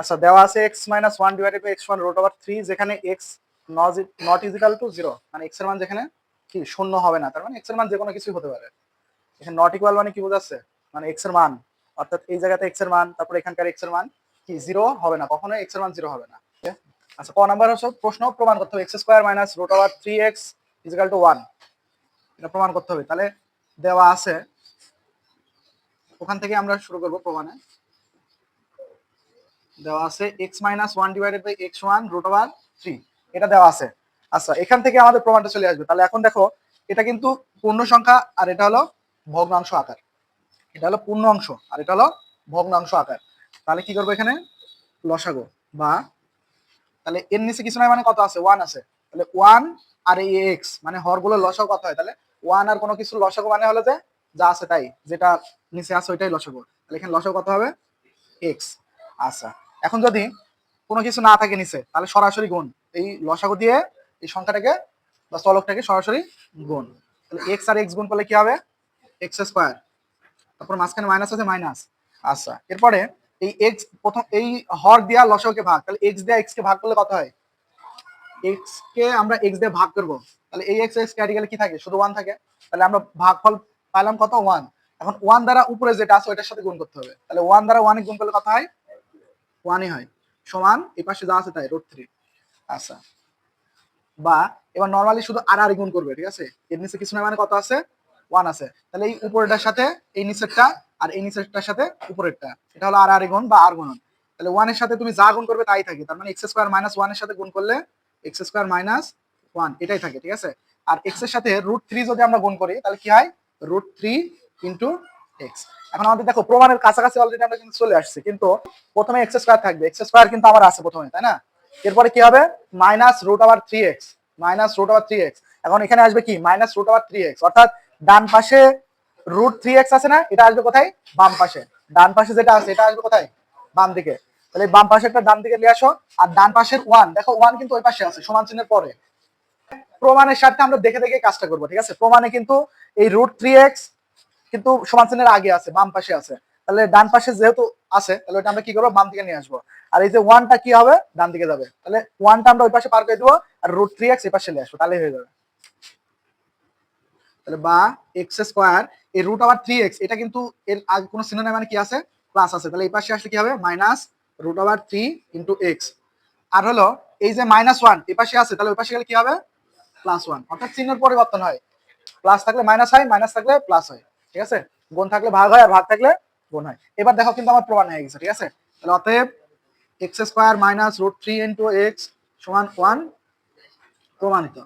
আচ্ছা দেওয়া আছে x minus one divided by x one root over three যেখানে x not equal to zero মানে এক্সের মান যেখানে কি, শূন্য হবে না, তার মানে এক্সের মান যে কোনো কিছুই হতে পারে। এখানে নট ইকুয়াল মানে কি বোঝাচ্ছে? মানে এক্সের মান, অর্থাৎ এই জায়গাতে এক্সের মান, তারপর এখানকার এক্সের মান কি জিরো হবে না কখনো এক্সের মান জিরো হবে না আচ্ছা ক নাম্বার হচ্ছে প্রশ্ন, প্রমাণ করতে হবে x square minus root over three x equal to one এটা প্রমাণ করতে হবে। তাহলে দেওয়া আছে, ওখান থেকে আমরা শুরু করব প্রমাণে। দেওয়া আছে x minus one divided by x one root over three এটা দেওয়া আছে। আচ্ছা এখান থেকে আমাদের প্রমাণটা চলে আসবে। তাহলে এখন দেখো, এটা কিন্তু পূর্ণ সংখ্যা আর এটা হলো ভগ্নাংশ আকার। এটা হলো পূর্ণ অংশ আর এটা হলো ভগ্নাংশ আকার। তাহলে কি করব এখানে? লসাগো বা তাহলে এর নিচে কিছু নয় মানে কত আছে? ওয়ান আছে। তাহলে ওয়ান আর এই এক্স মানে হরগুলো লসাগো কত হয়? তাহলে ওয়ান আর কোনো কিছু লসাগো মানে হলো যে, যা আছে তাই। যেটা নিচে আছে ওইটাই লসাগো। তাহলে এখানে লসাগো কত হবে? এক্স আচ্ছা এখন যদি কোনো কিছু না থাকে নিচে, তাহলে সরাসরি গুণ। এই লসাগু দিয়ে এই সংখ্যাটাকে বা চলকটাকে সরাসরি গুণ। তাহলে এক্স আর এক্স গুণ করলে কি হবে? এক্স স্কোয়ার তারপর মাঝখানে মাইনাস আছে মাইনাস আচ্ছা এরপরে এই এক্স প্রথম এই হর দিয়া লসাগুকে ভাগ। তাহলে এক্স দিয়ে এক্স কে ভাগ করলে কত হয়? এক্স কে আমরা এক্স দিয়ে ভাগ করব। তাহলে এই এক্স এক্স ক্যাটিক্যালে কি থাকে? শুধু ওয়ান থাকে। তাহলে আমরা ভাগফল পাইলাম কত? ওয়ান এখন ওয়ান দ্বারা উপরে যেটা আছে, ওইটার সাথে গুণ করতে হবে। তাহলে ওয়ান দ্বারা ওয়ানে গুণ করলে কত হয়? ওয়ানই হয়। সমান এই পাশে যা আছে তাই রোড থ্রি আচ্ছা। বা এবার নর্মালি শুধু আর আর গুণ করবে, ঠিক আছে? এর নিচে কিছু না মানে কত আছে? ওয়ান আছে। তাহলে এই উপরেরটার সাথে এই নিচেরটা আর এই নিচেরটার সাথে উপরেরটা। এটা হলো আর আর গুণ বা আর গুণন। তাহলে ওয়ানের সাথে তুমি যা গুণ করবে তাই থাকে। তার মানে এক্স স্কোয়ার মাইনাস ওয়ানের সাথে গুণ করলে এক্স স্কোয়ার মাইনাস ওয়ান এটাই থাকে, ঠিক আছে? আর এক্সের সাথে রুট থ্রি যদি আমরা গুণ করি, তাহলে কি হয়? রুট থ্রি ইন্টু এখন আমাদের দেখো, প্রমাণের কাছাকাছি অলরেডি আমরা কিন্তু চলে আসছি, কিন্তু প্রথমে এক্স স্কোয়ার থাকবে। এক্স স্কোয়ার কিন্তু আমার আছে প্রথমে, তাই না? এরপরে কি হবে? Minus root over three x minus root over three x এখন এখানে আসবে কি? Minus root over three x অর্থাৎ ডান পাশে রুট থ্রি এক্স আছে না? এটা আসবে কোথায়? বাম পাশে। ডান পাশে যেটা আছে, এটা আসবে কোথায়? বাম দিকে। তাহলে বাম পাশে একটা ডান দিকে নিয়ে আসো, আর ডান পাশের ওয়ান দেখো ওয়ান কিন্তু ওই পাশে আছে, সমান চিহ্নের পরে। প্রমাণের সাথে আমরা দেখে দেখে কাজটা করব, ঠিক আছে? প্রমাণে কিন্তু এই রুট থ্রি এক্স কিন্তু সমান চিহ্নের আগে আছে, বাম পাশে আছে। তাহলে ডান পাশে যেহেতু আছে, তাহলে ওটা আমরা কি করব? বাম দিকে নিয়ে আসব। আর এই যে ওয়ানটা কি হবে? ডান দিকে যাবে। তাহলে ওয়ানটা আমরা ওই পাশে পার করে দেবো আর রুট থ্রি এক্স এই পাশে নিয়ে আসব। তাহলে হয়ে যাবে। তাহলে বা এক্স স্কোয়ার এই রুট আবার থ্রি এক্স এটা কিন্তু এর আগে কোনো মানে কি আছে? প্লাস আছে। তাহলে এই পাশে আসলে কি হবে? মাইনাস রুট আবার থ্রি ইন্টু এক্স আর হলো, এই যে মাইনাস ওয়ান এই পাশে আছে, তাহলে ওই পাশে গেলে কি হবে? প্লাস ওয়ান অর্থাৎ চিহ্নের পরিবর্তন হয়। প্লাস থাকলে মাইনাস হয় মাইনাস থাকলে প্লাস হয়। ঠিক আছে? গুণ থাকলে ভাগ হয় আর ভাগ থাকলে গুণ হয়। এবার দেখো কিন্তু আমার প্রমাণ হয়ে গেছে, ঠিক আছে? তাহলে অতএব x square minus root three into x সমান ওয়ান প্রমাণিত।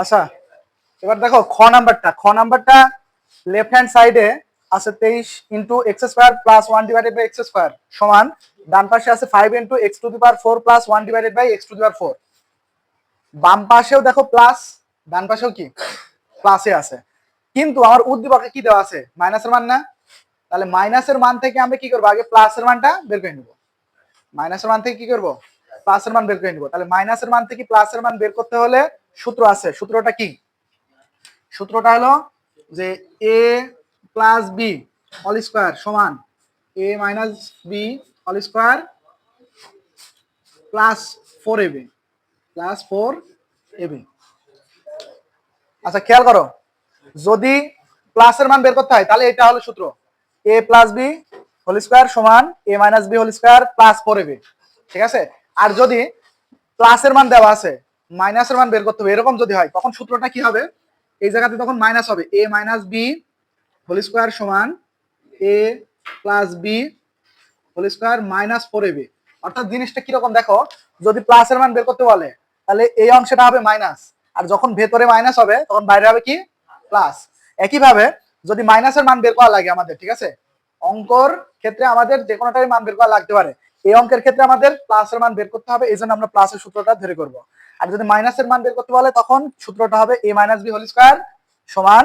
আচ্ছা এবার দেখো খ নাম্বারটা। খ নাম্বারটা লেফট হ্যান্ড সাইডে আছে তেইশ into x square plus one divided by x square সমান, ডান পাশে আছে five into x to the power four plus one divided by x to the power four বাম পাশেও দেখো প্লাস ডান পাশেও কি? প্লাসে আছে। কিন্তু আমার উদ্দীপকে কি দেওয়া আছে? মাইনাসের মান না? তাহলে মাইনাসের মান থেকে আমরা কি করব? আগে প্লাসের মানটা বের করে নিব। মাইনাসের মান থেকে কি করব? প্লাসের মান বের করে নিব। তাহলে মাইনাসের মান থেকে প্লাসের মান বের করতে হলে সূত্র আছে। সূত্রটা কি? সূত্রটা হলো যে a plus b all square সমান a minus b all square plus four a b plus four a b আচ্ছা খেয়াল করো। যদি প্লাসের মান বের করতে হয়, তাহলে এটা হলো সূত্র। A plus b whole square সমান a minus b whole square plus four a b ঠিক আছে? আর যদি প্লাসের মান দেওয়া আছে মাইনাসের মান বের করতে হবে, এরকম যদি হয়, তখন সূত্রটা কি হবে? এই জায়গাতে তখন মাইনাস হবে। A minus b whole square সমান a plus b whole square minus four a b অর্থাৎ জিনিসটা কীরকম দেখো? যদি প্লাসের মান বের করতে বলে, তাহলে এই অংশটা হবে মাইনাস আর যখন ভেতরে মাইনাস হবে, তখন বাইরে হবে কি? প্লাস একইভাবে যদি মাইনাসের মান বের করা লাগে আমাদের, ঠিক আছে? অঙ্কর ক্ষেত্রে আমাদের যে কোনোটারই মান বের করা লাগতে পারে। এই অঙ্কের ক্ষেত্রে আমাদের প্লাসের মান বের করতে হবে এই জন্য আমরা প্লাসের সূত্রটা ধরে করব। আর যদি মাইনাসের মান বের করতে বলে, তখন সূত্রটা হবে a minus b whole square সমান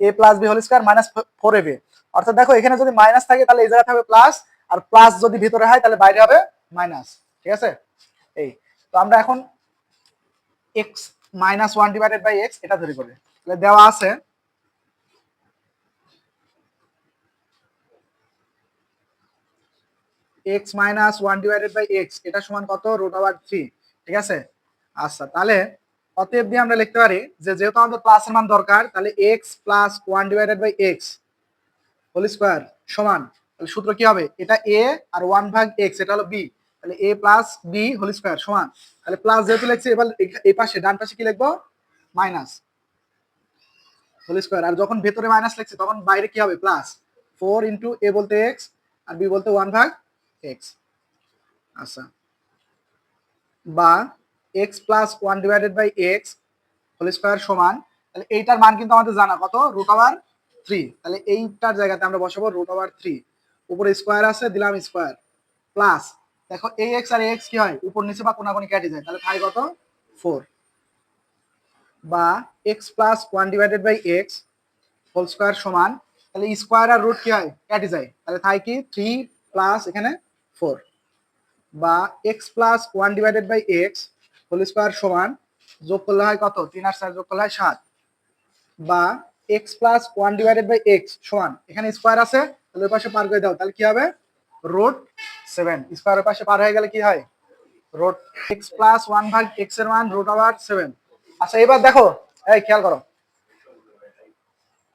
a plus b whole square minus four a b অর্থাৎ দেখো, এখানে যদি মাইনাস থাকে, তাহলে এই জায়গায় হবে প্লাস আর প্লাস যদি ভিতরে হয়, তাহলে বাইরে হবে মাইনাস ঠিক আছে? এই। তো আমরা এখন x minus one divided by x এটা ধরে করবে। তাহলে দেওয়া আছে x minus one divided by x এটা সমান কত? রুট ওভার থ্রি ঠিক আছে? আচ্ছা তাহলে অতএব দিয়ে আমরা লিখতে পারি যে যেহেতু আমাদের প্লাসের মান দরকার, তাহলে x plus one divided by x whole square সমান। তাহলে সূত্র কি হবে? এটা এ আর ওয়ান ভাগ এক্স এটা হলো বি তাহলে a plus b whole square সমান। তাহলে প্লাস যেহেতু লিখছি, এবার এই পাশে, ডান পাশে কি লিখব? মাইনাস হোল স্কোয়ার আর যখন ভেতরে মাইনাস লিখছি, তখন বাইরে কি হবে? প্লাস ফোর ইন্টু এ বলতে এক্স আর বি বলতে ওয়ান ভাগ এক্স আচ্ছা। বা X plus one divided by X whole square সমান। তাহলে এইটার মান কিন্তু আমাদের জানা। কত? রুট ওভার থ্রি তাহলে এইটার জায়গাতে আমরা বসাবো রুট ওভার থ্রি উপরে স্কোয়ার আছে, দিলাম স্কোয়ার প্লাস দেখো এই এক্স আর এক্স কি হয়? উপর, নিচে বা কোনাকুনি কেটে যায় তাহলে থাই কত? ফোর বা X plus one divided by X whole square সমান, তাহলে স্কোয়ার আর রুট কি হয়? কেটে যায়। তাহলে থাই কি? থ্রি প্লাস এখানে ফোর বা X plus one divided by X whole square সমান, যোগ করলে হয় কত? তিন আর চার যোগ করলে হয় সাত। বা X plus one divided by X সমান, এখানে স্কোয়ার আছে, তাহলে ওই পাশে পার করে দাও। তাহলে কি হবে? রোড সেভেন স্কোয়ারের পাশে পার হয়ে গেলে কি হয়? রোড এক্স প্লাস ওয়ান ভাগ এক্সের মান রুট ওভার সেভেন আচ্ছা এবার দেখো, এই খেয়াল করো।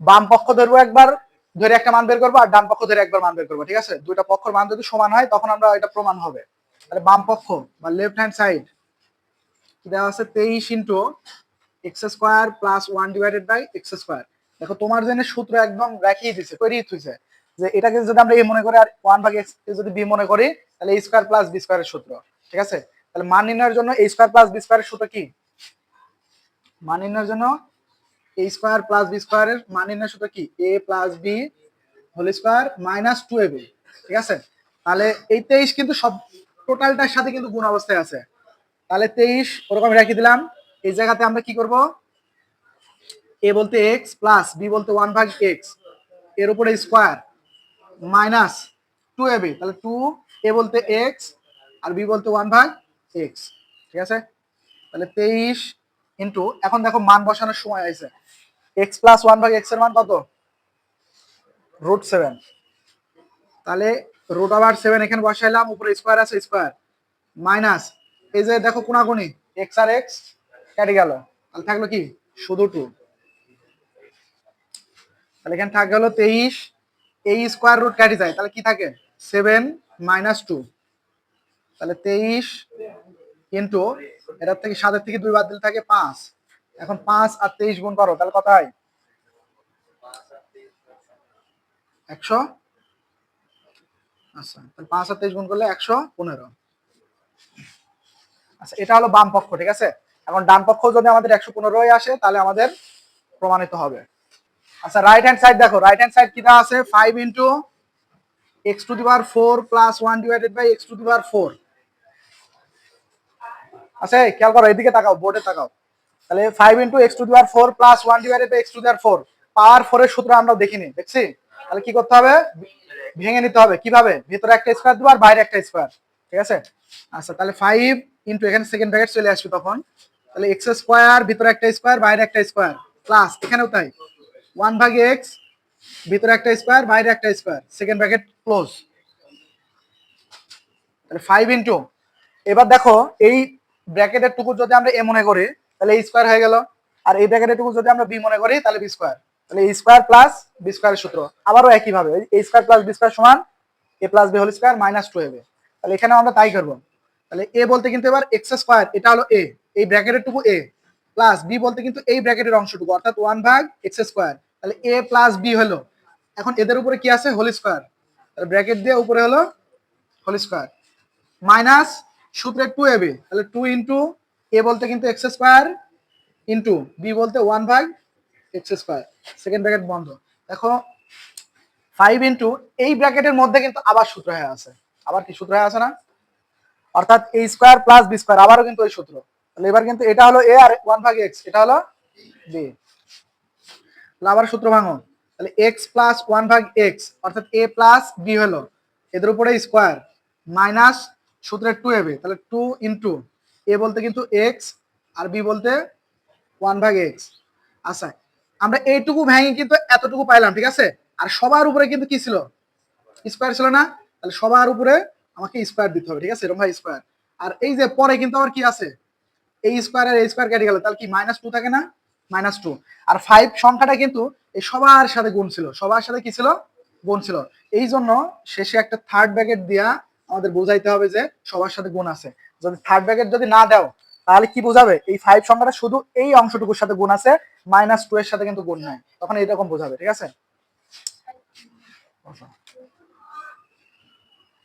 বাম পক্ষ ধরবো একবার, ধরে একটা মান বের করব, আর ডান পক্ষ ধরে একবার মান বের করব, ঠিক আছে? দুইটা পক্ষের মান যদি সমান হয়, তখন আমরা এটা প্রমাণ হবে। তাহলে বাম পক্ষ, বা লেফট হ্যান্ড সাইড কি দেওয়া আছে? তেইশ into X square plus one divided by X square দেখো, তোমার জন্য সূত্র একদম রাখিয়ে দিছে তৈরি হয়েছে যে এটাকে যদি আমরা এ মনে করি আর ওয়ান ভাগ এক্স যদি বি মনে করি, তাহলে এ স্কোয়ার প্লাস বি স্কোয়ারের সূত্র, ঠিক আছে? তাহলে মান নির্ণয়ের জন্য এ স্কোয়ার প্লাস বি স্কোয়ারের সূত্র কি? মান নির্ণয়ের জন্য এ স্কোয়ার প্লাস বি স্কোয়ারের মান নির্ণয়ের সূত্র কি? A plus B whole square minus two A B, ঠিক আছে? তাহলে এই তেইশ কিন্তু সব টোটালটার সাথে কিন্তু গুণ অবস্থায় আছে। তাহলে তেইশ, ওরকম রেখে দিলাম। এই জায়গাতে আমরা কি করব? এ বলতে এক্স প্লাস বি বলতে ওয়ান ভাগ এক্স, এর উপরে square. Minus two A B তাহলে টু এ বলতে এক্স আর বি বলতে ওয়ান ভাগ এক্স ঠিক আছে? তাহলে তেইশ ইন্টু এখন দেখো মান বসানোর সময় আছে এক্স প্লাস ওয়ান ভাগ এক্সের মান কত? রুট সেভেন তাহলে রুট আবার সেভেন এখানে বসাইলাম, উপরে স্কোয়ার আছে স্কোয়ার মাইনাস, এই যে দেখো কোনাকুনি এক্স আর এক্স কেটে গেল। তাহলে থাকল কি? শুধু টু তাহলে এখানে থাকবে হলো তেইশ এই স্কোয়ার রুট কেটে যায়, তাহলে কি থাকে? সেভেন মাইনাস টু তাহলে তেইশ কিন্তু এটার থেকে সাতের থেকে দুই বাদ দিলে থাকে পাঁচ। এখন পাঁচ আর তেইশ গুণ করো, তাহলে কত হয় একশো? আচ্ছা তাহলে পাঁচ আর তেইশ গুণ করলে একশো পনেরো। আচ্ছা এটা হলো বাম পক্ষ, ঠিক আছে? এখন ডান পক্ষ যদি আমাদের একশো পনেরোই আসে, তাহলে আমাদের প্রমাণিত হবে। আচ্ছা রাইট হ্যান্ড সাইড দেখো রাইট হ্যান্ড সাইড কি দেওয়া আছে? Five into X to the power four plus one divided by X to the power four আচ্ছা খেয়াল করো, এদিকে তাকাও বোর্ডে তাকাও। তাহলে five into X to the power four plus one divided by X to the power four power ফোরের সূত্র আমরা দেখিনি, দেখছি? তাহলে কি করতে হবে? ভেঙে নিতে হবে। কীভাবে? ভিতরে একটা স্কোয়ার দেবো আর বাইরে একটা স্কোয়ার ঠিক আছে? আচ্ছা তাহলে ফাইভ ইন্টু এখানে সেকেন্ড ব্র্যাকেট চলে আসবে তখন। তাহলে এক্স স্কোয়ার ভিতরে একটা স্কোয়ার বাইরে একটা স্কোয়ার প্লাস এখানেও তাই। ওয়ান ভাগ এক্স ভিতরে একটা স্কোয়ার বাইরে একটা স্কোয়ার সেকেন্ড ব্র্যাকেট ক্লোজ তাহলে ফাইভ ইন্টু এবার দেখো, এই ব্র্যাকেটের টুকু যদি আমরা এ মনে করি, তাহলে এই স্কোয়ার হয়ে গেল। আর এই ব্র্যাকেটের টুকু যদি আমরা বি মনে করি, তাহলে বি স্কোয়ার তাহলে স্কোয়ার প্লাস বি স্কোয়ারের সূত্র। আবারও একইভাবে, এই স্কোয়ার প্লাস বি স্কোয়ার সমান A plus B whole square minus two A B তাহলে এখানেও আমরা তাই করব। তাহলে এ বলতে কিন্তু এবার এক্স স্কোয়ার এটা হলো এ এই ব্র্যাকেটের টুকু এ প্লাস বি বলতে কিন্তু এই ব্র্যাকেটের অংশটুকু, অর্থাৎ ওয়ান ভাগ এক্স স্কোয়ার তাহলে এ প্লাস বি হলো। এখন এদের উপরে কি আছে? Whole square. তাহলে ব্র্যাকেট দিয়ে উপরে হলো হোল স্কোয়ার। মাইনাস সূত্রে টু এ বি তাহলে টু ইন্টু এ বলতে কিন্তু এক্স স্কোয়ার ইন্টু বি বলতে ওয়ান ভাগ এক্স স্কোয়ার। সেকেন্ড ব্র্যাকেট বন্ধ। দেখো ফাইভ ইন্টু এই ব্র্যাকেটের মধ্যে কিন্তু আবার সূত্র হয়ে আছে। আবার কি সূত্র হয়ে আছে না? অর্থাৎ A square plus B square, আবারও কিন্তু ওই সূত্র। তাহলে এবার কিন্তু এটা হলো এ আর ওয়ান ভাগ এক্স এটা হলো বি আবার সূত্র ভাঙো তাহলে এক্স প্লাস ওয়ান ভাগ এক্স অর্থাৎ এ প্লাস বি হলো। এদের উপরে স্কোয়ার মাইনাস সূত্রের টু এবি তাহলে টু ইন্টু এ বলতে কিন্তু এক্স আর বি বলতে ওয়ান ভাগ এক্স আচ্ছা আমরা এইটুকু ভেঙে কিন্তু এতটুকু পাইলাম, ঠিক আছে? আর সবার উপরে কিন্তু কি ছিল? স্কোয়ার ছিল না। তাহলে সবার উপরে আমাকে স্কোয়ার দিতে হবে, ঠিক আছে? এরকম ভাই স্কোয়ার আর এই যে পরে কিন্তু আবার কি আছে? এই স্কোয়ার আর এই স্কোয়ার কেটে গেল, তাহলে কি মাইনাস টু থাকে না? মাইনাস টু আর ফাইভ সংখ্যাটা কিন্তু এই সবার সাথে গুণ ছিল। সবার সাথে কি ছিল? গুণ ছিল। এই জন্য শেষে একটা থার্ড ব্যাকেট দিয়া আমাদের বোঝাইতে হবে যে সবার সাথে গুণ আছে। যদি থার্ড ব্যাকেট যদি না দাও, তাহলে কি বোঝাবে? এই ফাইভ সংখ্যাটা শুধু এই অংশটুকুর সাথে গুণ আছে মাইনাস টু এর সাথে কিন্তু গুণ নাই। তখন এইরকম বোঝাবে, ঠিক আছে?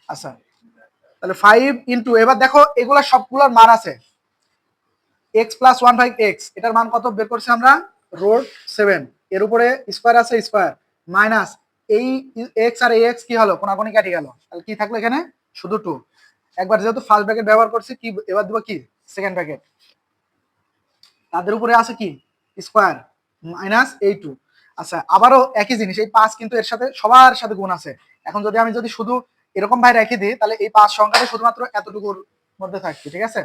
আচ্ছা। তাহলে ফাইভ ইন্টু এবার দেখো এগুলা সবগুলোর মান আছে। X plus one five X এটার মান কত বের করছি আমরা? রোড সেভেন এর উপরে স্কোয়ার আছে স্কোয়ার মাইনাস এই এক্স আর এই এক্স কি হলো? কোনাকুনি কাটি গেল। তাহলে কি থাকল এখানে? শুধু টু একবার যেহেতু ফার্স্ট ব্র্যাকেট ব্যবহার করছি, কি, এবার দেবো কি? সেকেন্ড ব্র্যাকেট তাদের উপরে আছে কি? স্কোয়ার মাইনাস এই টু আচ্ছা আবারও একই জিনিস, এই পাঁচ কিন্তু এর সাথে, সবার সাথে গুণ আছে। এখন যদি আমি যদি শুধু এরকম ভাই রেখে দিই, তাহলে এই পাঁচ সংখ্যাটা শুধুমাত্র এতটুকুর মধ্যে থাকবে, ঠিক আছে?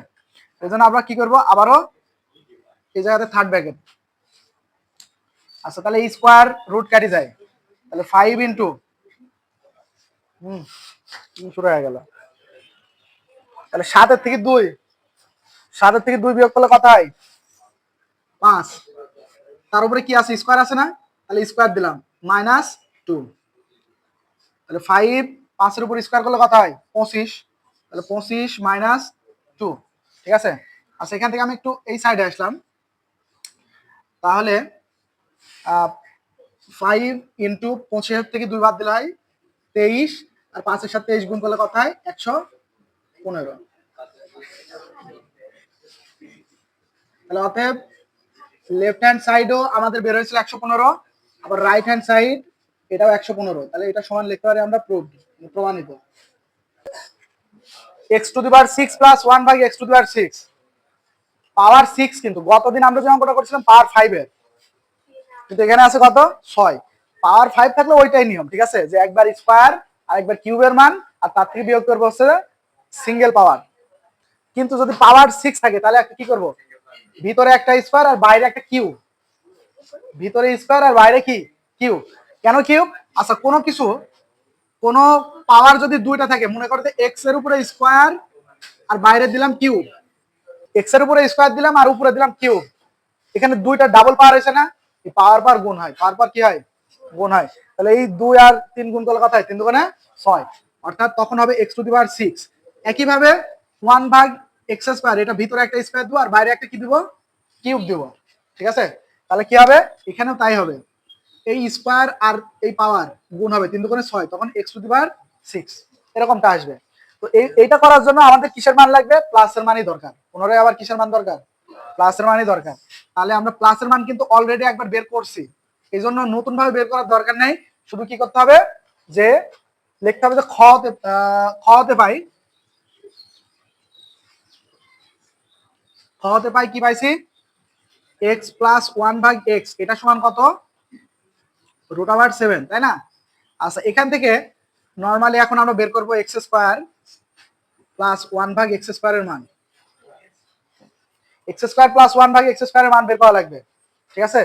এই জন্য আমরা কি করব? আবারও এই জায়গাতে থার্ড ব্র্যাকেট আচ্ছা তাহলে স্কোয়ার রুট কাটি যায়। তাহলে ফাইভ ইন্টু হুম শুরু হয়ে গেল। তাহলে সাতের থেকে দুই। সাতের থেকে দুই বিয়োগ করলে কত হয়? পাঁচ। তার উপরে কি আছে? স্কোয়ার আছে না? তাহলে স্কোয়ার দিলাম। মাইনাস টু তাহলে ফাইভ পাঁচের উপর স্কোয়ার করলে কত হয়? পঁচিশ। তাহলে পঁচিশ মাইনাস টু ঠিক আছে? আচ্ছা এখান থেকে আমি একটু এই সাইডে আসলাম। তাহলে ফাইভ ইন্টু পঁচিশের থেকে দুই বাদ দিলে হয় তেইশ, আর পাঁচের সাথে তেইশ গুণ করলে কত হয়? একশো পনেরো। তাহলে অতএব লেফট হ্যান্ড সাইডও আমাদের বের হয়েছিল একশো পনেরো, আবার রাইট হ্যান্ড সাইড এটাও একশো পনেরো। তাহলে এটা সমান লিখতে পারি আমরা প্রুভ প্রমাণিত। X to the power six plus one by X to the power six power six কিন্তু, গতদিন আমরা যে অঙ্কটা করেছিলাম পাওয়ার ফাইভের কিন্তু এখানে আছে কত? ছয়। পাওয়ার ফাইভ থাকলে ওইটাই নিয়ম, ঠিক আছে? যে একবার স্কোয়ার আর একবার কিউবের মান, আর তার থেকে বিয়োগ করব হচ্ছে সিঙ্গেল পাওয়ার কিন্তু যদি পাওয়ার সিক্স থাকে, তাহলে একটা কি করব? ভিতরে একটা স্কোয়ার আর বাইরে একটা কিউ ভিতরে স্কোয়ার আর বাইরে কি? কিউ কেন কিউব আচ্ছা কোনো কিছু কোন পাওয়ার যদি দুইটা থাকে, মনে করতে এক্সের উপরে স্কোয়ার আর বাইরে দিলাম কিউব এক্সের উপরে স্কোয়ার দিলাম আর উপরে দিলাম কিউব এখানে দুইটা ডাবল পাওয়ার হয়েছে না? পাওয়ার পার গুণ হয়। পাওয়ার পার কি হয়? গুণ হয়। তাহলে এই দুই আর তিন গুণ করলে কথা হয়? তিন দুগুণে ছয়। অর্থাৎ তখন হবে X to the power six একইভাবে ওয়ান ভাগ এক্স স্কোয়ার এটা ভিতরে একটা স্কোয়ার দিব আর বাইরে একটা কি দিব? কিউব দিব। ঠিক আছে? তাহলে কি হবে? এখানেও তাই হবে। এই স্কোয়ার আর এই পাওয়ার গুণ হবে, তিন দুগুণে ছয়, তখন X to the power six এরকমটা আসবে। তো এইটা করার জন্য আমাদের কিসের মান লাগবে? প্লাসের মানই দরকার। পুনরায় আবার কিসের মান দরকার? প্লাসের মানই দরকার। তাহলে আমরা প্লাসের মান কিন্তু অলরেডি একবার বের করছি। এই জন্য নতুন ভাবে বের করার দরকার নেই। শুধু কি করতে হবে? যে লিখতে হবে যে খ হতে খ পাই। খ পাই কি পাইছি? এক্স প্লাস ওয়ান ভাগ এক্স এটা সমান কত? রুট ওভার সেভেন তাই না? আচ্ছা এখান থেকে নর্মালি এখন আমরা বের করব এক্স স্কোয়ার প্লাস ওয়ান ভাগ এক্স স্কোয়ারের মান। এক্স স্কোয়ার প্লাস ওয়ান ভাগ এক্স স্কোয়ারের মান বের করা লাগবে। ঠিক আছে?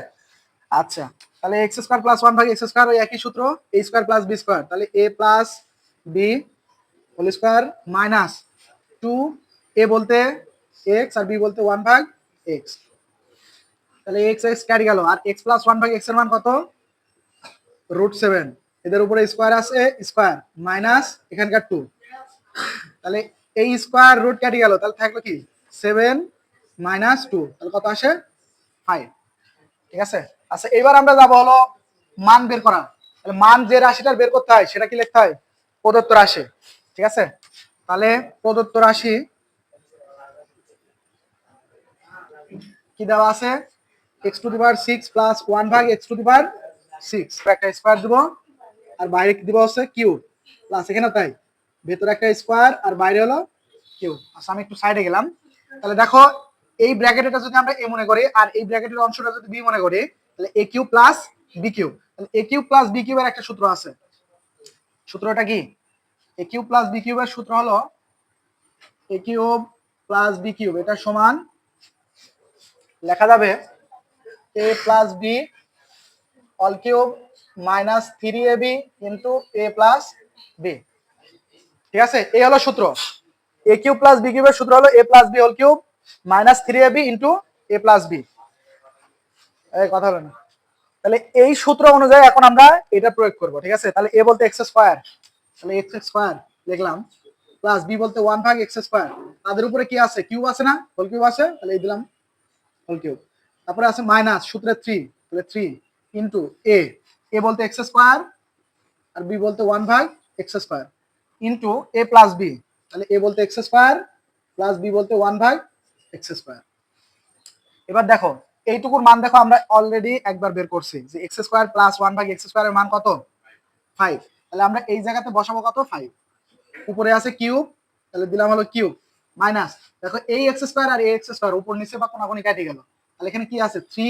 আচ্ছা তাহলে এক্স স্কোয়ার প্লাস ওয়ান ভাগ এক্স স্কোয়ার ওই একই সূত্র A square plus B square তাহলে A plus B whole square minus two A বলতে এক্স আর বি বলতে ওয়ান ভাগ এক্স তাহলে এক্স এক্স ক্যারি গেল। আর এক্স প্লাস ওয়ান ভাগ এক্সের মান কত? রুট সেভেন এদের উপরে স্কোয়ার আছে স্কোয়ার মাইনাস এখানকার টু তাহলে এই স্কোয়ার রুট কেটে গেল, তাহলে থাকল কি? সেভেন মাইনাস টু তাহলে কত আসে? ফাইভ ঠিক আছে? আচ্ছা এবার আমরা যাব হলো মান বের করা। তাহলে মান যে রাশিটার বের করতে হয়, সেটা কি লিখতে হয়? প্রদত্ত রাশি। ঠিক আছে? তাহলে প্রদত্ত রাশি কি দেওয়া আছে? X to the power six plus one ভাগ X to the power six একটা স্কোয়ার দিব, আর বাইরে দিব হচ্ছে কিউ প্লাস এখানে তাই। ভেতরে একটা স্কোয়ার আর বাইরে হলো কিউ আচ্ছা আমি একটু সাইডে গেলাম। তাহলে দেখো, এই ব্র্যাকেটটা যদি আমরা এ মনে করি, আর এই ব্র্যাকেটের অংশটা যদি বি মনে করি, তাহলে A cube plus B cube তাহলে এ কিউ প্লাস বি কিউবের একটা সূত্র আছে। সূত্রটা কি? এ কিউ প্লাস বি কিউবের সূত্র হলো A cube plus B cube এটা সমান, লেখা যাবে A plus B all cube minus three A B into A plus B ঠিক আছে? এই হলো সূত্র। এ কিউব প্লাস বি কিউবের সূত্র হলো A plus B whole cube minus three A B into A plus B এই কথা হলো না তাহলে এই সূত্র অনুযায়ী এখন আমরা এটা প্রয়োগ করব, ঠিক আছে? তাহলে এ বলতে এক্স স্কোয়ার তাহলে এক্স স্কোয়ার লিখলাম। প্লাস বি বলতে ওয়ান ভাগ এক্স স্কোয়ার তাদের উপরে কি আছে? কিউব আছে না? হোল কিউব আছে? তাহলে এই দিলাম হোল কিউব তারপরে আছে মাইনাস সূত্রে থ্রি তাহলে থ্রি ইন্টু এ এ বলতে এক্স স্কোয়ার আর বি বলতে ওয়ান ভাগ X square into A plus B তাহলে এ বলতে এক্স স্কোয়ার প্লাস বি বলতে ওয়ান ভাগ এক্স স্কোয়ার এবার দেখো, এইটুকুর মান দেখো আমরা অলরেডি একবার বের করছি যে এক্স স্কোয়ার প্লাস ওয়ান ভাগ এক্স স্কোয়ারের মান কত? ফাইভ তাহলে আমরা এই জায়গাতে বসাবো কত? ফাইভ উপরে আছে কিউব তাহলে দিলাম হলো কিউব মাইনাস দেখো, এই এক্স স্কোয়ার আর এই এক্স স্কোয়ার উপর, নিচে বা কোনাকুনি কেটে গেল। তাহলে এখানে কি আছে? থ্রি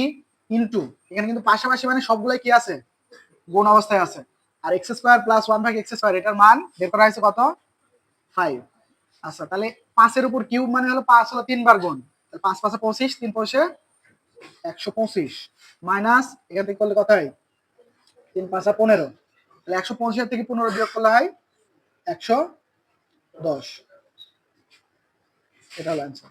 ইন্টু এখানে কিন্তু পাশাপাশি মানে সবগুলাই কি আছে? গুণ অবস্থায় আছে। আর এক্স স্কোয়ার প্লাস ওয়ান ভাগ এক্স স্কোয়ার এটার মান বের করা হয়েছে কত? ফাইভ আচ্ছা তাহলে পাঁচের উপর কিউব মানে হলো পাঁচ হলো তিনবার গুণ। তাহলে পাঁচ পাঁচে পঁচিশ, তিন পঁচিশে একশো পঁচিশ। মাইনাস এখান থেকে করলে কত হয়? তিন পাঁচা পনেরো। তাহলে একশো পঁচিশের থেকে পনেরো বিয়োগ করলে হয় একশো দশ। এটা হলো অ্যান্সার